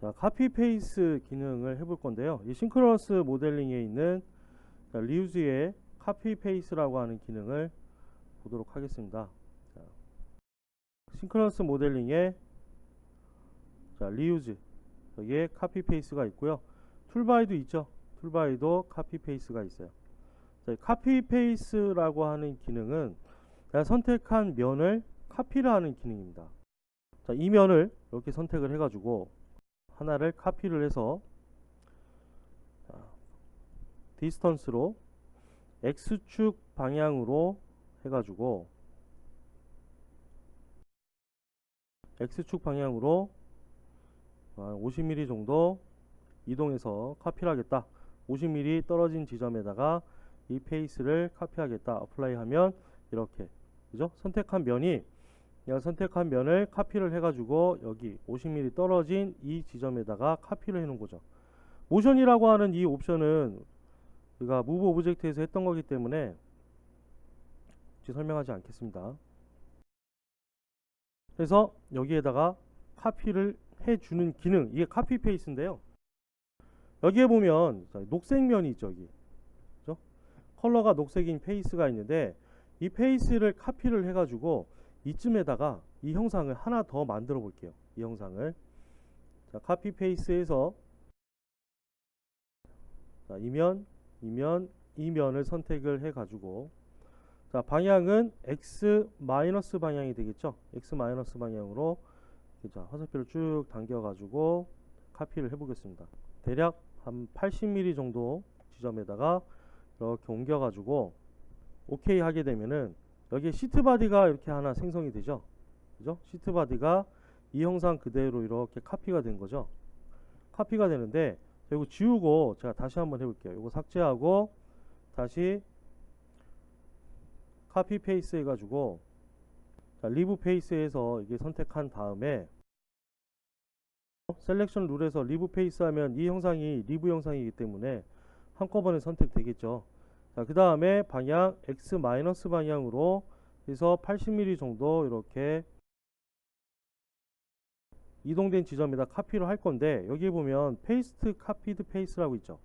자, 카피 페이스 기능을 해볼 건데요. 이 싱크로너스 모델링에 있는 자, 리우즈의 카피 페이스라고 하는 기능을 보도록 하겠습니다. 자, 싱크로너스 모델링에 자, 리우즈 여기에 카피 페이스가 있고요. 툴바이도 있죠. 툴바이도 카피 페이스가 있어요. 자, 이 카피 페이스라고 하는 기능은 내가 선택한 면을 카피를 하는 기능입니다. 자, 이 면을 이렇게 선택을 해가지고 하나를 카피를 해서 자, 디스턴스로 x축 방향으로 해가지고 x축 방향으로 50mm 정도 이동해서 카피를 하겠다. 50mm 떨어진 지점에다가 이 페이스를 카피하겠다. 어플라이 하면 이렇게. 그죠? 선택한 면이 선택한 면을 카피를 해가지고 여기 50mm 떨어진 이 지점에다가 카피를 해놓은 거죠. 모션이라고 하는 이 옵션은 우리가 무브 오브젝트에서 했던 거기 때문에 설명하지 않겠습니다. 그래서 여기에다가 카피를 해주는 기능 이게 카피 페이스인데요. 여기에 보면 자, 녹색 면이 있죠. 여기 그죠? 컬러가 녹색인 페이스가 있는데 이 페이스를 카피를 해가지고 이쯤에다가 이 형상을 하나 더 만들어 볼게요. 이 형상을 자, 카피 페이스에서 자, 이면, 이면, 이면을 선택을 해 가지고 자, 방향은 x 마이너스 방향이 되겠죠. x 마이너스 방향으로 자, 화살표를 쭉 당겨 가지고 카피를 해 보겠습니다. 대략 한 80mm 정도 지점에다가 이렇게 옮겨 가지고 오케이 하게 되면은 여기에 시트 바디가 이렇게 하나 생성이 되죠. 그죠? 시트 바디가 이 형상 그대로 이렇게 카피가 된 거죠. 카피가 되는데 이거 지우고 제가 다시 한번 해볼게요. 이거 삭제하고 다시 카피 페이스 해가지고 자, 리브 페이스에서 이게 선택한 다음에 셀렉션 룰에서 리브 페이스 하면 이 형상이 리브 형상이기 때문에 한꺼번에 선택되겠죠. 자, 그 다음에 방향 x 마이너스 방향으로 해서 80mm 정도 이렇게 이동된 지점에다 카피를 할 건데 여기 보면 페이스트 카피드 페이스라고 있죠.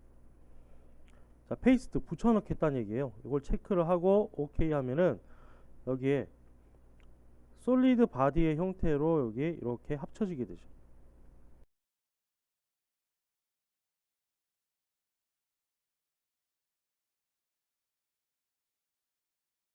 자, 페이스트 붙여넣겠다는 얘기예요. 이걸 체크를 하고 오케이 하면은 여기에 솔리드 바디의 형태로 여기 이렇게 합쳐지게 되죠.